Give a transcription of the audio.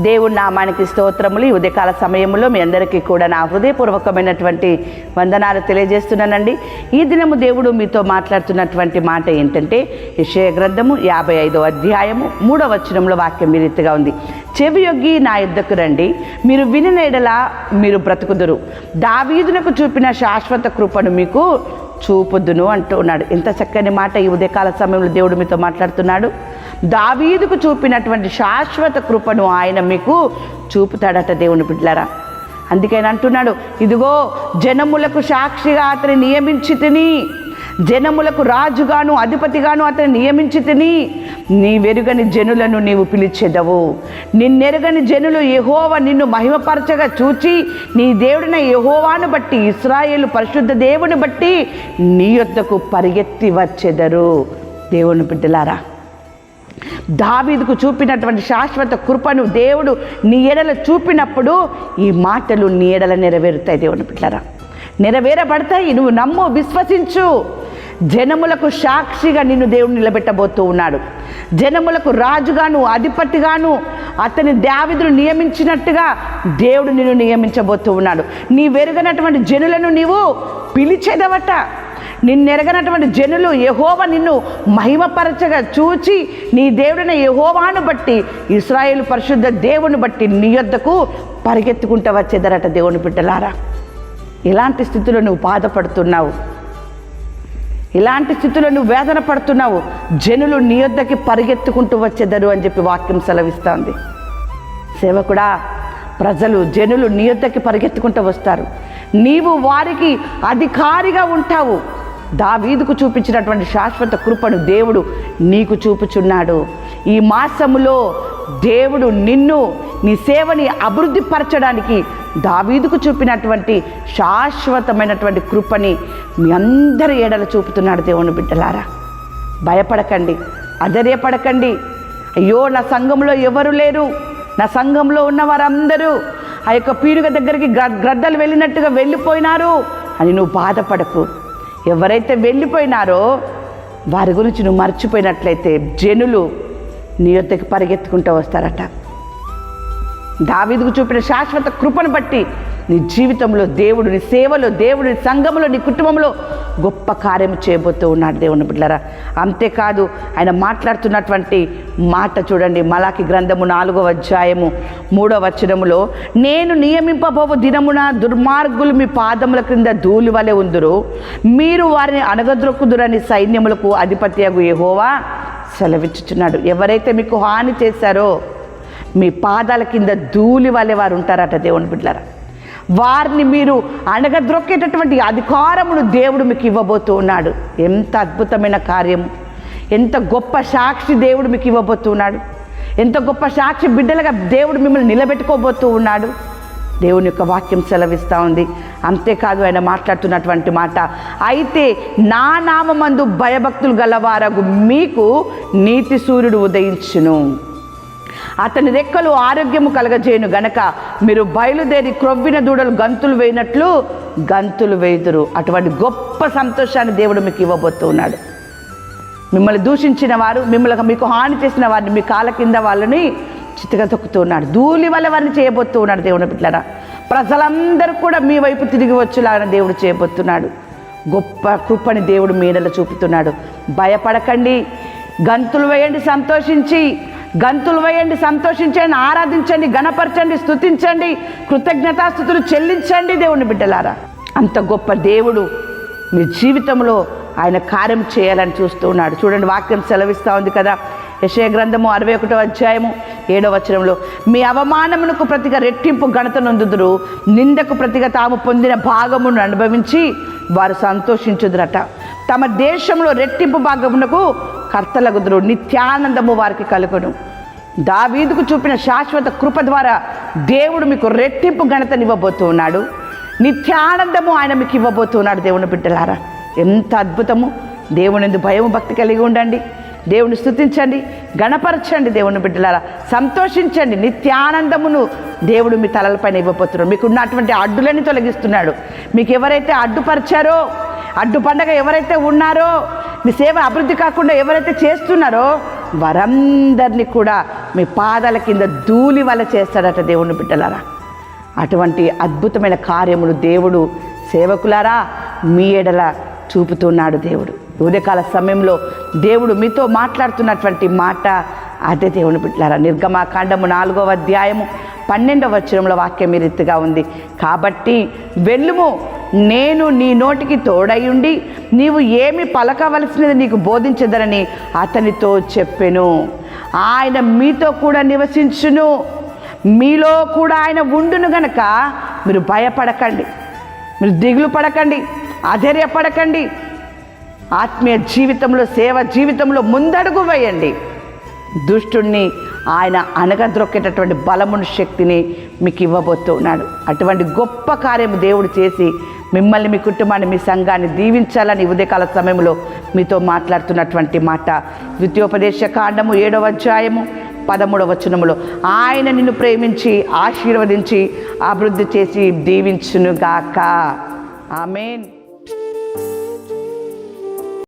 దేవుడి నామానికి స్తోత్రములు. ఈ ఉదయకాల సమయంలో మీ అందరికీ కూడా నా హృదయపూర్వకమైనటువంటి వందనాలు తెలియజేస్తున్నానండి. ఈ దినము దేవుడు మీతో మాట్లాడుతున్నటువంటి మాట ఏంటంటే విషయ గ్రంథము యాభై ఐదో అధ్యాయము మూడవ వచనంలో వాక్యం ఈ రీతిగా ఉంది. చెవియొగ్గి నా యుద్ధకు రండి. మీరు వినిన ఎడల మీరు బ్రతుకుదురు. దావీదునకు చూపిన శాశ్వత కృపను మీకు చూపుదును అంటూ ఉన్నాడు. ఎంత చక్కని మాట ఈ ఉదయకాల సమయంలో దేవుడు మీతో మాట్లాడుతున్నాడు. దావీదుకు చూపినటువంటి శాశ్వత కృపను ఆయన మీకు చూపుతాడట దేవుని బిడ్డలారా. అందుకని అంటున్నాడు ఇదిగో జనములకు సాక్షిగా అతని నియమించి తిని జనములకు రాజుగాను అధిపతిగాను అతని నియమించి తిని నీ వెరుగని జనులను నీవు పిలిచెదవు. నిన్నెరుగని జనులు యహోవ నిన్ను మహిమపరచగా చూచి నీ దేవుడిన యహోవాను బట్టి ఇస్రాయేలు పరిశుద్ధ దేవుని బట్టి నీ యొద్దకు పరిగెత్తి వచ్చెదరు. దేవుని బిడ్డలారా దావీదుకు చూపినటువంటి శాశ్వత కృపను దేవుడు నీ ఎడల చూపినప్పుడు ఈ మాటలు నీ ఎడల నెరవేరుతాయి దేవుని పిల్లరా నెరవేరబడతాయి నువ్వు నమ్ము విశ్వసించు. జనములకు సాక్షిగా నిన్ను దేవుడు నిలబెట్టబోతూ ఉన్నాడు. జనములకు రాజుగాను అధిపతిగాను అతని దావిదును నియమించినట్టుగా దేవుడు నిన్ను నియమించబోతూ ఉన్నాడు. నీ వెరుగనటువంటి జనులను నీవు పిలిచేదవట. నిన్నెరగనటువంటి జనులు యహోవ నిన్ను మహిమపరచగా చూచి నీ దేవుడైన యహోవాను బట్టి ఇస్రాయేల్ పరిశుద్ధ దేవుని బట్టి నీ యొద్దకు పరిగెత్తుకుంటూ వచ్చేదరట దేవుని బిడ్డలారా. ఇలాంటి స్థితిలో నువ్వు బాధపడుతున్నావు. ఇలాంటి స్థితిలో నువ్వు వేదన పడుతున్నావు. జనులు నీ యొద్దకి పరిగెత్తుకుంటూ వచ్చేదరు అని చెప్పి వాక్యం సెలవిస్తోంది. సేవకుడా ప్రజలు జనులు నీ యొద్దకి పరిగెత్తుకుంటూ వస్తారు. నీవు వారికి అధికారిగా ఉంటావు. దావీదుకు చూపించినటువంటి శాశ్వత కృపను దేవుడు నీకు చూపుచున్నాడు. ఈ మాసములో దేవుడు నిన్ను నీ సేవని అభివృద్ధి పరచడానికి దావీదుకు చూపినటువంటి శాశ్వతమైనటువంటి కృపని మీ అందరి ఏడల చూపుతున్నాడు దేవుని బిడ్డలారా. భయపడకండి అధైర్యపడకండి. అయ్యో నా సంఘంలో ఎవరు లేరు. నా సంఘంలో ఉన్న వారందరూ ఆ యొక్క పీడుగ దగ్గరికి గ్ర- గ్రద్దలు వెళ్ళినట్టుగా వెళ్ళిపోయినారు అని నువ్వు బాధపడకు. ఎవరైతే వెళ్ళిపోయినారో వారి గురించి నువ్వు మర్చిపోయినట్లయితే జనులు నీ యొద్దకు పరిగెత్తుకుంటూ వస్తారట. దావీదుకు చూపిన శాశ్వత కృపను బట్టి నీ జీవితంలో దేవుడు నీ సేవలో దేవుడు నీ సంఘంలో నీ కుటుంబంలో గొప్ప కార్యం చేయబోతూ ఉన్నాడు దేవుని బిడ్డలారా. అంతేకాదు ఆయన మాట్లాడుతున్నటువంటి మాట చూడండి మలాకి గ్రంథము నాలుగవ అధ్యాయము మూడవ వచనములో నేను నియమింపబోవు దినమున దుర్మార్గులు మీ పాదముల క్రింద ధూళి వలె ఉందరు. మీరు వారిని అనగద్రొక్కుదురని సైన్యములకు అధిపత్యగు యెహోవా సెలవిచ్చుచున్నాడు. ఎవరైతే మీకు హాని చేశారో మీ పాదాల కింద ధూళి వలె వారు ఉంటారట దేవుని బిడ్డలారా. వారిని మీరు అణగద్రొక్కేటటువంటి అధికారమును దేవుడు మీకు ఇవ్వబోతూ ఉన్నాడు. ఎంత అద్భుతమైన కార్యం. ఎంత గొప్ప సాక్షి దేవుడు మీకు ఇవ్వబోతూ ఉన్నాడు. ఎంత గొప్ప సాక్షి బిడ్డలుగా దేవుడు మిమ్మల్ని నిలబెట్టుకోబోతూ ఉన్నాడు. దేవుని యొక్క వాక్యం సెలవిస్తూ ఉంది. అంతేకాదు ఆయన మాట్లాడుతున్నటువంటి మాట అయితే నా నామందు భయభక్తులు గలవారగు మీకు నీతి సూర్యుడు ఉదయించును. అతని రెక్కలు ఆరోగ్యము కలగజేయను గనక. మీరు బయలుదేరి క్రొవ్విన దూడలు గంతులు వేయినట్లు గంతులు వేయుదురు. అటువంటి గొప్ప సంతోషాన్ని దేవుడు మీకు ఇవ్వబోతున్నాడు. మిమ్మల్ని దూషించిన వారు మిమ్మల్ని మీకు హాని చేసిన వారిని మీ కాళ్ళ కింద వాళ్ళని చిత్తగా తొక్కుతున్నాడు. ధూళి వల్ల వారిని చేయబోతున్నాడు దేవుని బిడ్డరా ప్రజలందరూ కూడా మీ వైపు తిరిగి వచ్చేలాగా దేవుడు చేయబోతున్నాడు. గొప్ప కృపని దేవుడు మీడలో చూపుతున్నాడు. భయపడకండి. గంతులు వేయండి సంతోషించి. గంతులు వేయండి సంతోషించండి ఆరాధించండి గణపరచండి స్థుతించండి కృతజ్ఞతాస్థుతులు చెల్లించండి దేవుని బిడ్డలారా. అంత గొప్ప దేవుడు మీ జీవితంలో ఆయన కార్యం చేయాలని చూస్తూ ఉన్నాడు. చూడండి వాక్యం సెలవిస్తూ ఉంది కదా. యశయ గ్రంథము అరవై ఒకటో అధ్యాయము ఏడవ వచనంలో మీ అవమానమునకు ప్రతిగా రెట్టింపు ఘనత నొందుదురు. నిందకు ప్రతిగా తాము పొందిన భాగమును అనుభవించి వారు సంతోషించుదురట. తమ దేశంలో రెట్టింపు భాగమునకు కర్తలగుదురు నిత్యానందము వారికి కలుగును. దావీదుకు చూపిన శాశ్వత కృప ద్వారా దేవుడు మీకు రెట్టింపు ఘనతనివ్వబోతూ ఉన్నాడు నిత్యానందము ఆయన మీకు ఇవ్వబోతున్నాడు దేవుని బిడ్డలారా. ఎంత అద్భుతము. దేవుని భయం భక్తి కలిగి ఉండండి. దేవుని స్తుతించండి గణపరచండి దేవుని బిడ్డలారా. సంతోషించండి నిత్యానందమును దేవుడు మీ తలలపైన ఇవ్వబోతున్నాడు. మీకు ఉన్నటువంటి అడ్డులని తొలగిస్తున్నాడు. మీకు ఎవరైతే అడ్డుపరిచారో అడ్డు పండగ ఎవరైతే ఉన్నారో మీ సేవ అభివృద్ధి కాకుండా ఎవరైతే చేస్తున్నారో వారందరినీ కూడా మీ పాదాల కింద ధూళి వల్ల చేస్తాడట దేవుని బిడ్డలారా. అటువంటి అద్భుతమైన కార్యములు దేవుడు సేవకులారా మీ ఎడల చూపుతున్నాడు దేవుడు. ఉదయకాల సమయంలో దేవుడు మీతో మాట్లాడుతున్నటువంటి మాట అదే దేవుని బిడ్డలారా. నిర్గమాకాండము నాలుగవ అధ్యాయము పన్నెండవ వచనంలో వాక్యం ఈ రీతిగా ఉంది. కాబట్టి వెళ్ళుము నేను నీ నోటికి తోడయుండి నీవు ఏమి పలకవలసినది నీకు బోధించదరని అతనితో చెప్పెను. ఆయన మీతో కూడా నివసించును. మీలో కూడా ఆయన ఉండును గనక మీరు భయపడకండి. మీరు దిగులు పడకండి అధైర్యపడకండి. ఆత్మీయ జీవితంలో సేవ జీవితంలో ముందడుగు వేయండి. దుష్టుణ్ణి ఆయన అనగద్రొక్కేటటువంటి బలమును శక్తిని మీకు ఇవ్వబోతున్నాడు. అటువంటి గొప్ప కార్యము దేవుడు చేసి మిమ్మల్ని మీ కుటుంబాన్ని మీ సంఘాన్ని దీవించాలని ఉదయకాల సమయంలో మీతో మాట్లాడుతున్నటువంటి మాట. ద్వితీయోపదేశ కాండము ఏడవ అధ్యాయము పదమూడవ వచనములో ఆయన నిన్ను ప్రేమించి ఆశీర్వదించి అభివృద్ధి చేసి దీవించునుగాక. ఆమెన్.